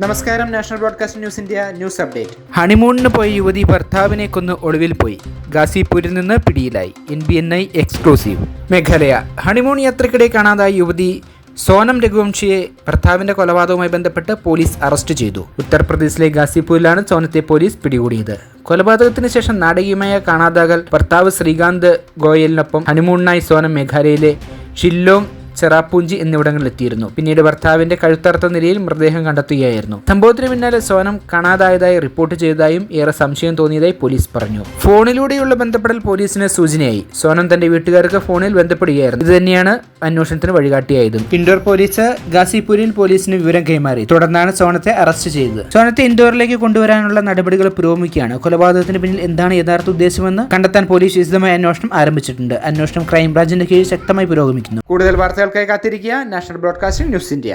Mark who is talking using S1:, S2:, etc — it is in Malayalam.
S1: നമസ്കാരം national broadcast news India news update.
S2: ഹണിമൂണിന് പോയ യുവതി ഭർത്താവിനെ കൊന്ന് ഒളിവിൽ പോയി. ഗാസിപൂരിൽ നിന്ന് പിടിയിലായി. N B N I exclusive. Meghalaya. Honeymoon യാത്രക്കിടെ കാണാതായ യുവതി സോനം രഘുവംശിയെ ഭർത്താവിന്റെ കൊലപാതകവുമായി ബന്ധപ്പെട്ട് പോലീസ് അറസ്റ്റ് ചെയ്തു. ഉത്തർപ്രദേശിലെ ഗാസിപൂരിലാണ് സോനത്തെ പോലീസ് പിടികൂടിയത്. കൊലപാതകത്തിന് ശേഷം നാടകീയമായ കാണാതാകൽ ഭർത്താവ് ശ്രീകാന്ത് ഗോയലിനൊപ്പം ഹണിമൂണിനായി സോനം മേഘാലയയിലെ ഷില്ലോങ് ചെറാപ്പൂഞ്ചി എന്നിവിടങ്ങളിൽ എത്തിയിരുന്നു പിന്നീട് ഭർത്താവിന്റെ കഴുത്തറുത്ത നിലയിൽ മൃതദേഹം കണ്ടെത്തുകയായിരുന്നു. സംഭവത്തിന് പിന്നാലെ സോനം കാണാതായതായി റിപ്പോർട്ട് ചെയ്തതായും ഏറെ സംശയം തോന്നിയതായി പോലീസ് പറഞ്ഞു. ഫോണിലൂടെയുള്ള ബന്ധപ്പെടൽ പോലീസിന് സൂചനയായി. സോനം തന്റെ വീട്ടുകാർക്ക് ഫോണിൽ ബന്ധപ്പെടുകയായിരുന്നു. ഇത് തന്നെയാണ് അന്വേഷണത്തിന് വഴികാട്ടിയായതും. ഇൻഡോർ പോലീസ് ഗാസിപൂരിൽ പോലീസിന് വിവരം കൈമാറി. തുടർന്നാണ് സോനത്തെ അറസ്റ്റ് ചെയ്തത്. സോനത്തെ ഇൻഡോറിലേക്ക് കൊണ്ടുവരാനുള്ള നടപടികൾ പുരോഗമിക്കുകയാണ്. കൊലപാതകത്തിന് പിന്നിൽ എന്താണ് യഥാർത്ഥ ഉദ്ദേശമെന്ന് കണ്ടെത്താൻ പോലീസ് വിശദമായ അന്വേഷണം ആരംഭിച്ചിട്ടുണ്ട്. അന്വേഷണം ക്രൈംബ്രാഞ്ചിന്റെ കീഴിൽ ശക്തമായി പുരോഗമിക്കുന്നു.
S1: കൂടുതൽ വാർത്തകൾക്കായി കാത്തിരിക്കുക. National broadcasting news India.